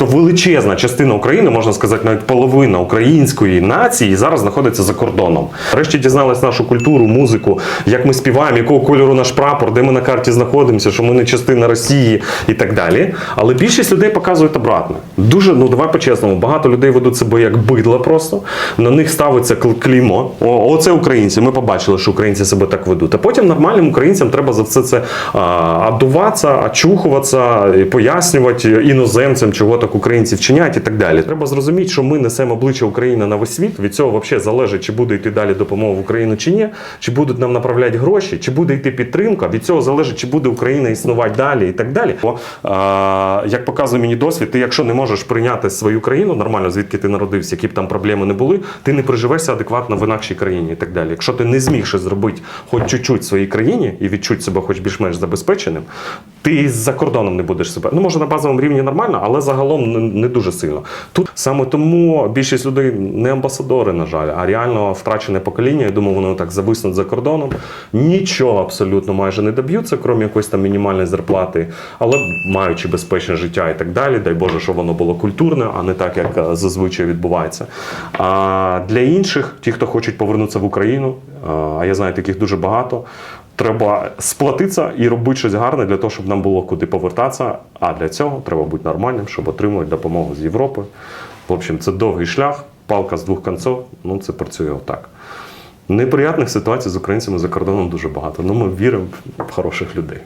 То величезна частина України, можна сказати, навіть половина української нації зараз знаходиться за кордоном. Врешті дізналась нашу культуру, музику, як ми співаємо, якого кольору наш прапор, де ми на карті знаходимося, що ми не частина Росії і так далі. Але більшість людей показують обратне. Дуже, ну давай по-чесному, багато людей ведуть себе як бидла просто. На них ставиться кл- клеймо. О, оце українці. Ми побачили, що українці себе так ведуть. А потім нормальним українцям треба за все це а, адуватися, очухуватися, пояснювати іноземцям, чого так українці вчиняють і так далі. Треба зрозуміти, що ми несемо обличчя України на весь світ. Від цього взагалі залежить, чи буде йти далі допомога в Україну чи ні, чи будуть нам направляти гроші, чи буде йти підтримка. Від цього залежить, чи буде Україна існувати далі і так далі. Бо а, як показує мені досвід, ти якщо не можеш прийняти свою країну нормально, звідки ти народився, які б там проблеми не були, ти не приживешся адекватно в інакшій країні і так далі. Якщо ти не зміг щось зробити хоч чуть-чуть своїй країні і відчути себе хоч більш-менш забезпеченим, ти за кордоном не будеш себе. Ну може на базовому рівні нормально, але загалом не, не дуже сильно. Тут саме тому більшість людей не амбасадори, на жаль, а реально втрачене покоління. Я думаю, вони так зависнуть за кордоном. Нічого абсолютно майже не доб'ються, крім якоїсь там мінімальної зарплати, але маючи безпечне життя і так далі. Дай Боже, щоб воно було культурне, а не так, як е, зазвичай відбувається. А для інших, ті, хто хочуть повернутися в Україну, е, а я знаю таких дуже багато. Треба сплатитися і робити щось гарне для того, щоб нам було куди повертатися. А для цього треба бути нормальним, щоб отримувати допомогу з Європи. В общем, це довгий шлях, палка з двох кінців. Ну, це працює отак. Неприятних ситуацій з українцями за кордоном дуже багато. Ну, ми віримо в хороших людей.